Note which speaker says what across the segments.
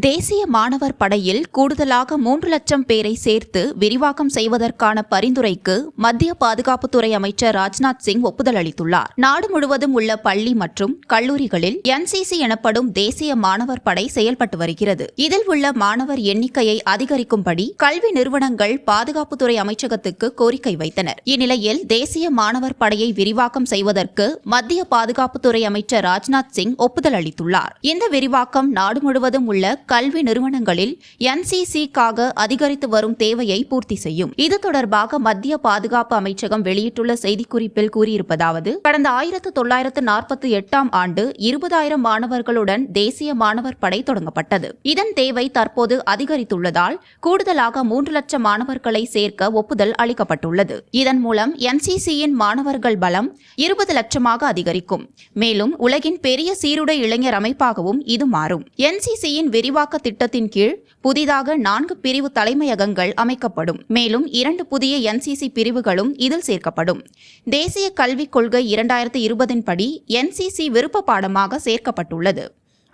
Speaker 1: தேசிய மாணவர் படையில் கூடுதலாக மூன்று லட்சம் பேரை சேர்த்து விரிவாக்கம் செய்வதற்கான பரிந்துரைக்கு மத்திய பாதுகாப்புத்துறை அமைச்சர் ராஜ்நாத் சிங் ஒப்புதல் அளித்துள்ளார். நாடு முழுவதும் உள்ள பள்ளி மற்றும் கல்லூரிகளில் என்சிசி எனப்படும் தேசிய மாணவர் படை செயல்பட்டு வருகிறது. இதில் உள்ள மாணவர் எண்ணிக்கையை அதிகரிக்கும்படி கல்வி நிறுவனங்கள் பாதுகாப்புத்துறை அமைச்சகத்துக்கு கோரிக்கை வைத்தனர். இந்நிலையில் தேசிய மாணவர் படையை விரிவாக்கம் செய்வதற்கு மத்திய பாதுகாப்புத்துறை அமைச்சர் ராஜ்நாத் சிங் ஒப்புதல் அளித்துள்ளார். இந்த விரிவாக்கம் நாடு முழுவதும் உள்ள கல்வி நிறுவனங்களில் என்சிசிக்காக அதிகரித்து வரும் தேவையை பூர்த்தி செய்யும். இது தொடர்பாக மத்திய பாதுகாப்பு அமைச்சகம் வெளியிட்டுள்ள செய்திக்குறிப்பில் கூறியிருப்பதாவது கடந்த ஆயிரத்து தொள்ளாயிரத்து நாற்பத்தி எட்டாம் ஆண்டு இருபதாயிரம் மாணவர்களுடன் தேசிய மாணவர் படை தொடங்கப்பட்டது. இதன் தேவை தற்போது அதிகரித்துள்ளதால் கூடுதலாக மூன்று லட்சம் மாணவர்களை சேர்க்க ஒப்புதல் அளிக்கப்பட்டுள்ளது. இதன் மூலம் என்சிசியின் மாணவர்கள் பலம் இருபது லட்சமாக அதிகரிக்கும். மேலும் உலகின் பெரிய சீருடை இளைஞர் அமைப்பாகவும் இது மாறும். என்சிசியின் விரிவாக்க திட்டத்தின் கீழ் புதிதாக நான்கு பிரிவு தலைமையகங்கள் அமைக்கப்படும். மேலும் இரண்டு புதிய என்சிசி பிரிவுகளும் இதில் சேர்க்கப்படும். தேசிய கல்விக் கொள்கை இரண்டாயிரத்தி இருபதின் படி என்சிசி விருப்ப பாடமாக சேர்க்கப்பட்டுள்ளது.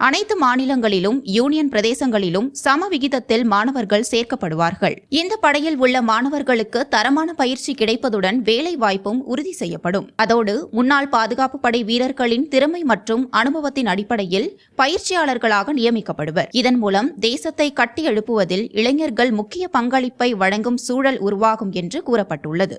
Speaker 1: அனைத்து மாநிலங்களிலும் யூனியன் பிரதேசங்களிலும் சம விகிதத்தில் மாணவர்கள் சேர்க்கப்படுவார்கள். இந்த படையில் உள்ள மாணவர்களுக்கு தரமான பயிற்சி கிடைப்பதுடன் வேலை வாய்ப்பும் உறுதி செய்யப்படும். அதோடு முன்னாள் பாதுகாப்பு படை வீரர்களின் திறமை மற்றும் அனுபவத்தின் அடிப்படையில் பயிற்சியாளர்களாக நியமிக்கப்படுவர். இதன் மூலம் தேசத்தை கட்டியெழுப்புவதில் இளைஞர்கள் முக்கிய பங்களிப்பை வழங்கும் சூழல் உருவாகும் என்று கூறப்பட்டுள்ளது.